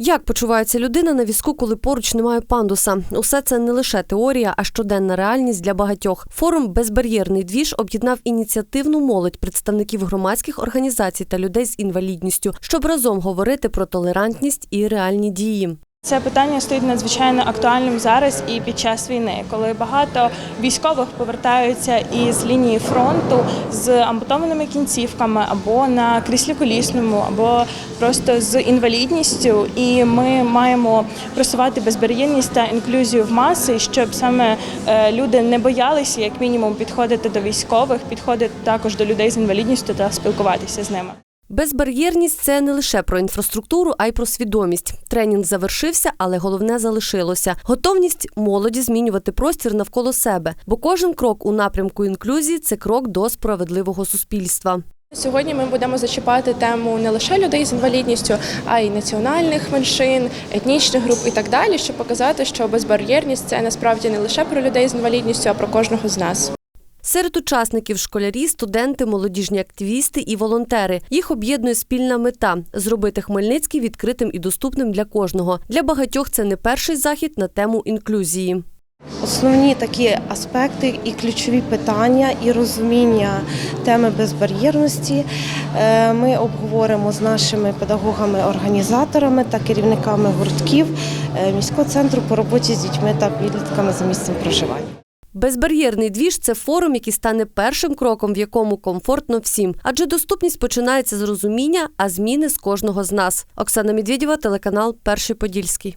Як почувається людина на візку, коли поруч немає пандуса? Усе це не лише теорія, а щоденна реальність для багатьох. Форум Безбар'єрний двіж об'єднав ініціативну молодь представників громадських організацій та людей з інвалідністю, щоб разом говорити про толерантність і реальні дії. Це питання стоїть надзвичайно актуальним зараз і під час війни, коли багато військових повертаються із лінії фронту з ампутованими кінцівками або на кріслі колісному, або просто з інвалідністю. І ми маємо просувати безбар'єрність та інклюзію в маси, щоб саме е, люди не боялися, як мінімум, підходити до військових, підходити також до людей з інвалідністю та спілкуватися з ними. Безбар'єрність це не лише про інфраструктуру, а й про свідомість. Тренінг завершився, але головне залишилося: готовність молоді змінювати простір навколо себе, бо кожен крок у напрямку інклюзії це крок до справедливого суспільства. Сьогодні ми будемо зачіпати тему не лише людей з інвалідністю, а й національних меншин, етнічних груп і так далі, щоб показати, що безбар'єрність це насправді не лише про людей з інвалідністю, а про кожного з нас. Серед учасників школярі, студенти, молодіжні активісти і волонтери. Їх об'єднує спільна мета зробити Хмельницький відкритим і доступним для кожного. Для багатьох це не перший захід на тему інклюзії. Основні такі аспекти і ключові питання і розуміння теми безбар'єрності е, ми обговоримо з нашими педагогами-організаторами та керівниками гуртків е, міського центру по роботі з дітьми та підлітками за місцем проживання. Безбар'єрний двіж це форум, який стане першим кроком, в якому комфортно всім. Адже доступність починається з розуміння, а зміни з кожного з нас. Оксана Медведєва, телеканал Перший Подільський.